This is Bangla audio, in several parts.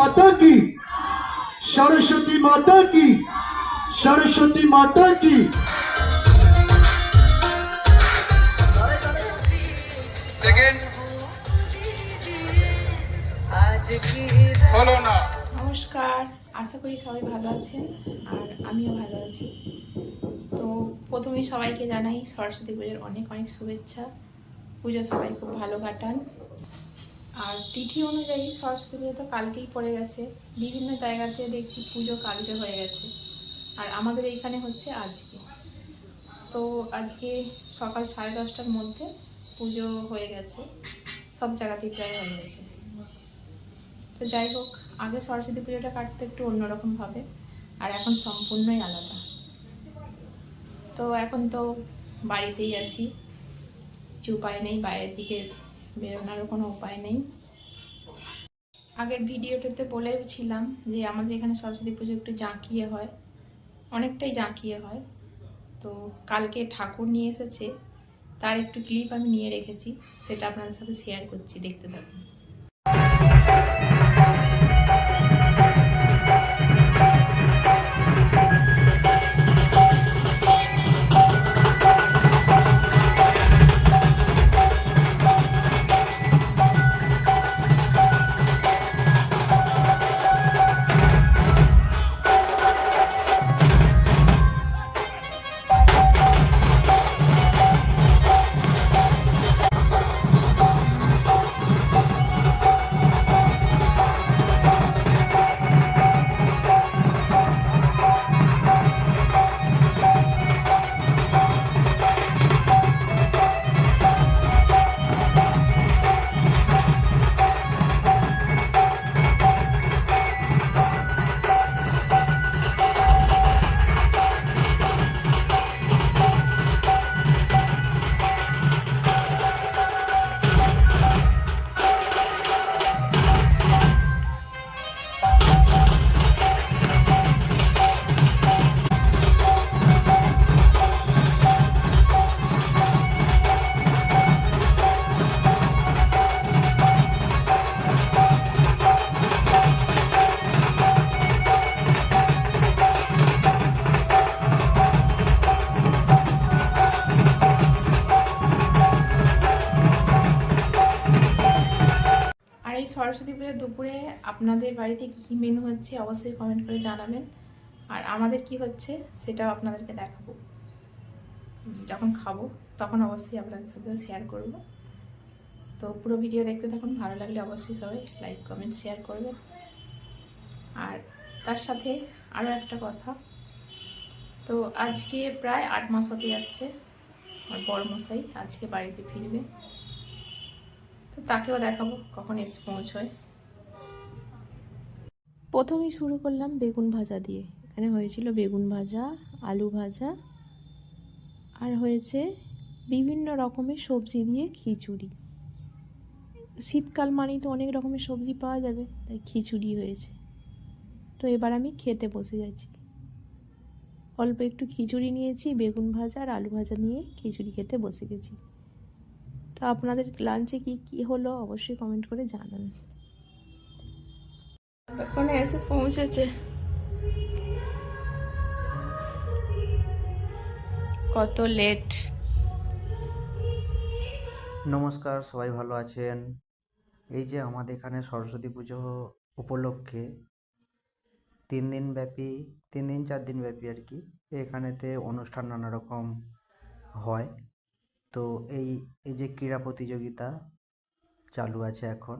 মাতা কি? সরস্বতী মাতা কি? সরস্বতী মাতা কি? সেকেন্ড নমস্কার আশা করি সবাই ভালো আছেন আর আমিও ভালো আছি। তো প্রথমেই সবাইকে জানাই সরস্বতী পুজোর অনেক অনেক শুভেচ্ছা। পুজো সবাই খুব ভালো কাটান। আর তিথি অনুযায়ী সরস্বতী পুজো তো কালকেই পড়ে গেছে। বিভিন্ন জায়গাতে দেখছি পুজো কালকে হয়ে গেছে। আর আমাদের এইখানে হচ্ছে আজকে। তো আজকে সকাল সাড়ে দশটার মধ্যে পুজো হয়ে গেছে। সব জায়গাতেই প্রায় হয়ে গেছে। তো যাই হোক, আগে সরস্বতী পুজোটা কাটতে একটু অন্যরকম ভাবে আর এখন সম্পূর্ণই আলাদা। তো এখন তো বাড়িতেই আছি। কিছু উপায় নেই, বাইরের দিকে বেরোনোরও কোনো উপায় নেই। আগের ভিডিওটাতে বলেছিলাম যে আমাদের এখানে সরস্বতী পুজো একটু জাঁকিয়ে হয়, অনেকটাই জাঁকিয়ে হয়। তো কালকে ঠাকুর নিয়ে এসেছে, তার একটু ক্লিপ আমি নিয়ে রেখেছি, সেটা আপনাদের সাথে শেয়ার করছি, দেখতে থাকুন। আপনাদের বাড়িতে কী মেনু হচ্ছে অবশ্যই কমেন্ট করে জানাবেন। আর আমাদের কি হচ্ছে সেটাও আপনাদেরকে দেখাবো। যখন খাব তখন অবশ্যই আপনাদের সাথে শেয়ার করব। তো পুরো ভিডিও দেখতে থাকুন, ভালো লাগলে অবশ্যই সবাই লাইক কমেন্ট শেয়ার করবেন। আর তার সাথে আরও একটা কথা, তো আজকে প্রায় আট মাস হতে যাচ্ছে, আমার বড় মশাই আজকে বাড়িতে ফিরবে। তো তাকেও দেখাবো কখন এসে পৌঁছয়। প্রথমেই শুরু করলাম বেগুন ভাজা দিয়ে। এখানে হয়েছিল বেগুন ভাজা, আলু ভাজা, আর হয়েছে বিভিন্ন রকমের সবজি দিয়ে খিচুড়ি। শীতকাল মানেই তো অনেক রকমের সবজি পাওয়া যাবে, তাই খিচুড়ি হয়েছে। তো এবার আমি খেতে বসে যাচ্ছি। অল্প একটু খিচুড়ি নিয়েছি, বেগুন ভাজা আর আলু ভাজা নিয়ে খিচুড়ি খেতে বসে গেছি। তো আপনাদের লাঞ্চে কি কি হলো অবশ্যই কমেন্ট করে জানান। তখন এসে পৌঁছেছে কত লেট নমস্কার সবাই ভালো আছেন এই যে আমাদের এখানে সরস্বতী পুজো উপলক্ষে তিন দিন ব্যাপী তিন দিন চার দিন ব্যাপী আর কি এখানেতে অনুষ্ঠান নানা রকম হয় তো এই এই যে ক্রীড়া প্রতিযোগিতা চালু আছে এখন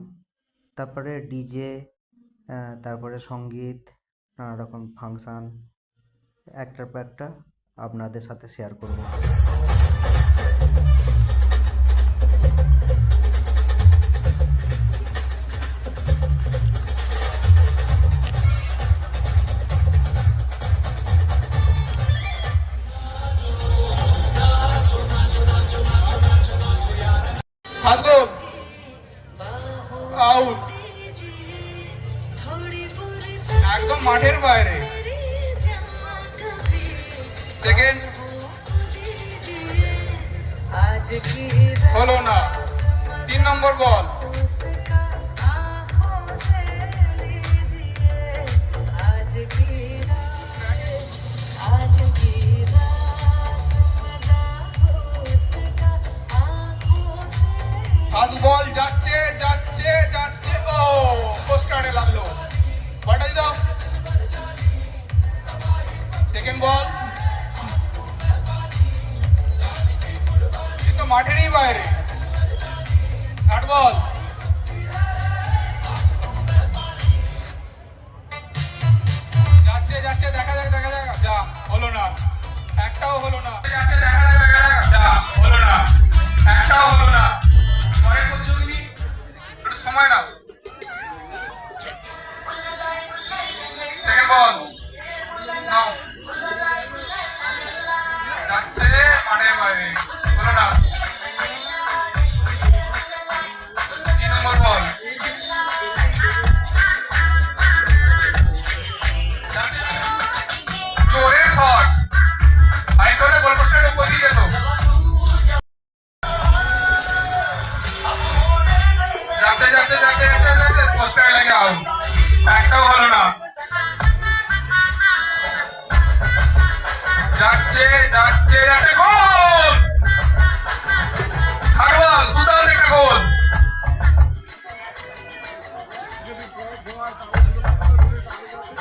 তারপরে ডিজে তারপরে সংগীত নানা রকম ফাংশান একটার পর একটা আপনাদের সাথে শেয়ার করব। হলো না। তিন নম্বর বল।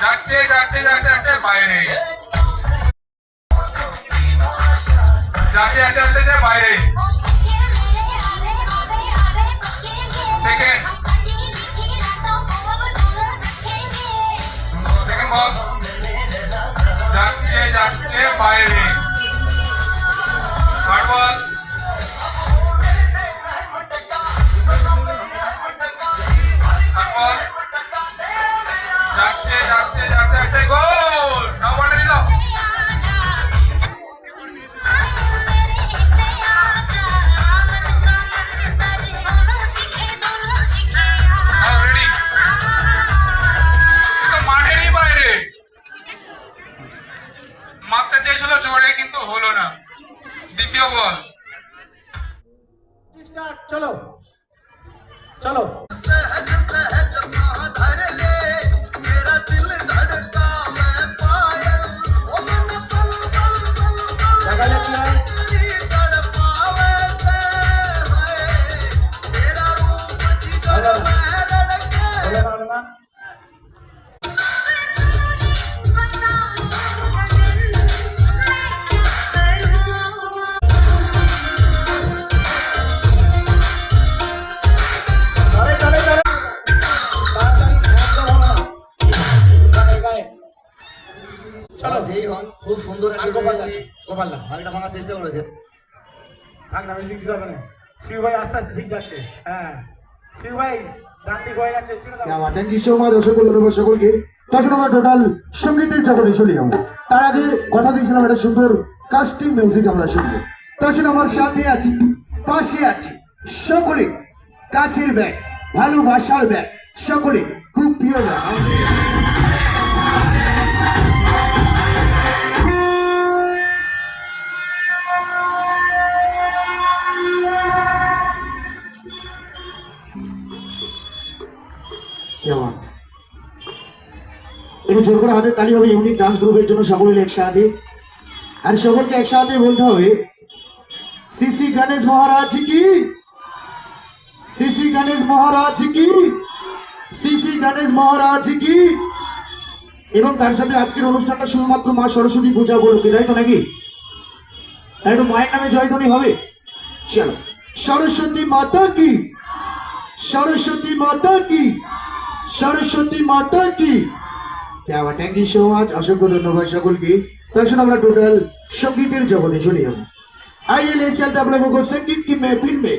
যাচ্ছে যাচ্ছে যাচ্ছে বাইরে। যাচ্ছে যাচ্ছে যাচ্ছে যাচ্ছে বাইরে সেকেন্ড সেকেন্ড বল যাচ্ছে যাচ্ছে বাইরে জোরে কিন্তু হলো না। দ্বিতীয় বল। চলো। চলো। হাঁড়িটা ভাঙার চেষ্টা করেছে। থাক না মিউজিক দিতে হবে না। শিব ভাই আস্তে আস্তে ঠিক যাচ্ছে। হ্যাঁ। শিব ভাই কথা দিয়েছিলাম একটা সুন্দর কাস্টিং মিউজিক আমরা শুনব। আমার সাথে আছি, পাশে আছি সকলে। কাছের ব্যাগ, ভালোবাসার ব্যাগ, সকলে। খুব প্রিয় ব্যাগ। একটু জোর করে হাতের তালি হবে, ইউনিক ডান্স গ্রুপের জন্য সকলে একসাথে। আর সকলকে একসাথে বলতে হবে সিসি গণেশ মহারাজ কি? সিসি গণেশ মহারাজ কি? সিসি গণেশ মহারাজ কি? এবং তার সাথে আজকের অনুষ্ঠানটা শুধুমাত্র মা সরস্বতী পূজা উপলক্ষে, তাই তো নাকি? তাই একটু মায়ের নামে জয়ধ্বনি হবে। চলো, সরস্বতী মাতা কি? সরস্বতী মাতা কি? সরস্বতী মাতা কি? দেওয়া থ্যাংক ইউ সো মাচ অসংখ্য ধন্যবাদ সকলকে। তখন আমরা টোটাল সঙ্গীতের জগতে চলে যাব। আইয়ে লে চলতে আপনার সংগীত কি মেহফিল মে